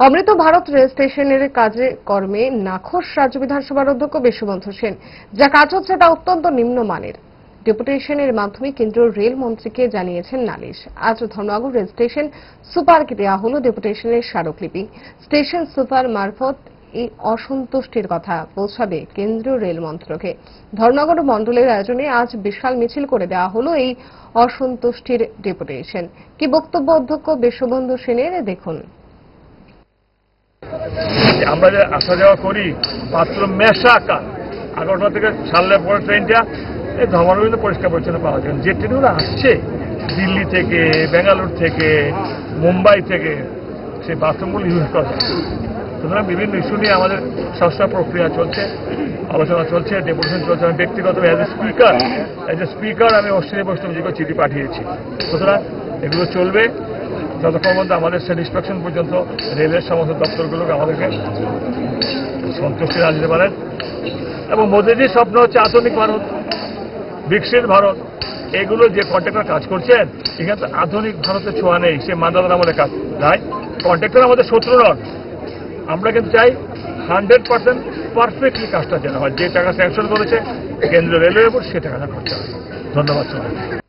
অমৃত Bharat rail স্টেশনের কাজে কর্মে নাখোশ রাজ্য বিধানসভার অধ্যক্ষ বিশ্ববন্ধু সেন। যা কাজ হচ্ছে তা অত্যন্ত নিম্নমানের। ডেপুটেশনের মাধ্যমে কেন্দ্রীয় রেল মন্ত্রীকে জানিয়েছেন নালিশ। আজ ধর্মনগর রেল স্টেশন সুপারকে দেওয়া হল ডেপুটেশনের স্মারকলিপি। স্টেশন সুপার মারফত এই অসন্তুষ্টির কথা পৌঁছাবে কেন্দ্রীয় রেল মন্ত্রকে। ধর্মনগর মণ্ডলের আয়োজনে আজ বিশাল মিছিল করে দেওয়া হলো এই অসন্তুষ্টির ডেপুটেশন। কি বক্তব্য অধ্যক্ষ বিশ্ববন্ধু সেনের? দেখুন। আমরা যে আসা যাওয়া করি পাত্র মেশা আকার। এগারোটা থেকে ছাড়লে পরে ট্রেনটা, এই ধর্মারবিন্দু পরিষ্কার পরিচ্ছন্ন পাওয়া যায়। যে ট্রেনগুলো আসছে, দিল্লি থেকে, বেঙ্গালুর থেকে, মুম্বাই থেকে, সেই বাথরুমগুলো ইউজ করা যায়। সুতরাং বিভিন্ন ইস্যু নিয়ে আমাদের সংস্কার প্রক্রিয়া চলছে, আলোচনা চলছে ডেপুটেশন চলছে। আমি ব্যক্তিগত as a speaker as a speaker আমি অস্ট্রেলিয়া বৈষ্ণবজিকে চিঠি পাঠিয়েছি। সুতরাং এগুলো চলবে। যতক্ষণ পর্যন্ত আমাদের স্যাটিসফ্যাকশন পর্যন্ত রেলের সমস্ত দপ্তরগুলোকে আমাদেরকে সন্তুষ্টি না দিতে পারেন। এবং মোদীজির স্বপ্ন হচ্ছে আধুনিক ভারত, বিকশিত ভারত। এগুলো যে কন্ট্রাক্টর কাজ করছেন, এখানে তো আধুনিক ভারতের ছোঁয়া নেই, সে মান্দাদার আমাদের কাজ তাই কন্ট্রাক্টর আমাদের শত্রু নন। আমরা কিন্তু চাই হান্ড্রেড পার্সেন্ট পারফেক্টলি কাজটা যেন হয়। যে টাকা স্যাংশন করেছে, কেন্দ্রীয় রেলওয়ে বোর্ড সে টাকাটা খরচা হয় ধন্যবাদ সবাই